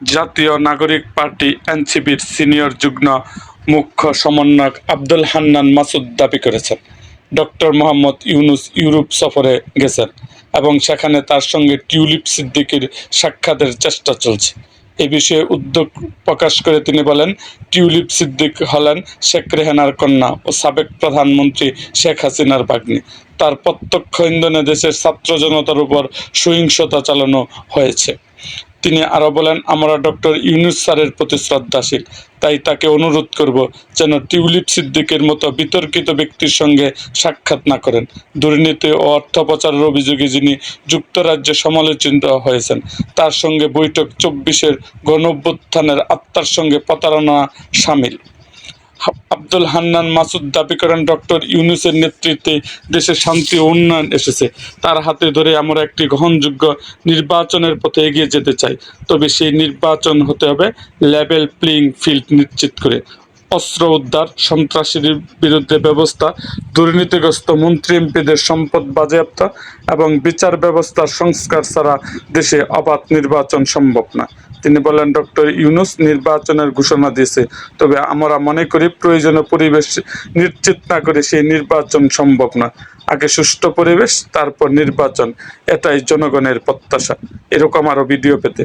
জাতীয় নাগরিক পার্টি এনসিপির সিনিয়র যুগ্ম মুখ্য সমন্বয়ক আব্দুল হান্নান মাসুদ দাবি করেছেন। ডক্টর মোহাম্মদ ইউনুস ইউরোপ সফরে গেছেন এবং সেখানে তার সঙ্গে টিউলিপ সিদ্দিকির সাক্ষাতের চেষ্টা চলছে। এ বিষয়ে উদ্যোগ প্রকাশ করে তিনি বলেন, টিউলিপ সিদ্দিক হলেন শেখ রেহানার কন্যা ও সাবেক প্রধানমন্ত্রী শেখ হাসিনার ভাগ্নি। তার প্রত্যক্ষ ইন্ধনে দেশের ছাত্র জনতার উপর সহিংসতা চালানো হয়েছে। তিনি আরও বলেন, আমরা ডক্টর ইউনুস স্যারের প্রতি শ্রদ্ধাশীল, তাই তাকে অনুরোধ করব যেন টিউলিপ সিদ্দিকের মতো বিতর্কিত ব্যক্তির সঙ্গে সাক্ষাৎ না করেন। দুর্নীতি ও অর্থ পাচারের অভিযোগে যিনি যুক্তরাজ্যে সমালোচিত হয়েছেন, তার সঙ্গে বৈঠক চব্বিশের গণভ্যুত্থানের আত্মার সঙ্গে প্রতারণা সামিল। আব্দুল হান্নান মাসুদ দাবি করেন, ডক্টর ইউনুসের নেতৃত্বে দেশে শান্তি ও উন্নয়ন এসেছে। তার হাতে ধরে আমরা একটি গ্রহণযোগ্য নির্বাচনের পথে এগিয়ে যেতে চাই তবে সেই নির্বাচন হতে হবে লেভেল প্লেইং ফিল্ড নিশ্চিত করে। অস্ত্র উদ্ধার সন্ত্রাসীর বিরুদ্ধে ব্যবস্থা, দুর্নীতিগ্রস্ত মন্ত্রী এমপিদের সম্পদ বাজেয়াপ্ত এবং বিচার ব্যবস্থার সংস্কার ছাড়া দেশে অবাধ নির্বাচন সম্ভব না। তিনি বলেন, ডক্টর ইউনুস নির্বাচনের ঘোষণা দিয়েছে, তবে আমরা মনে করি প্রয়োজনীয় পরিবেশ নিশ্চিত না করে সেই নির্বাচন সম্ভব না। আগে সুষ্ঠু পরিবেশ, তারপর নির্বাচন। এটাই জনগণের প্রত্যাশা। এরকম আরও ভিডিও পেতে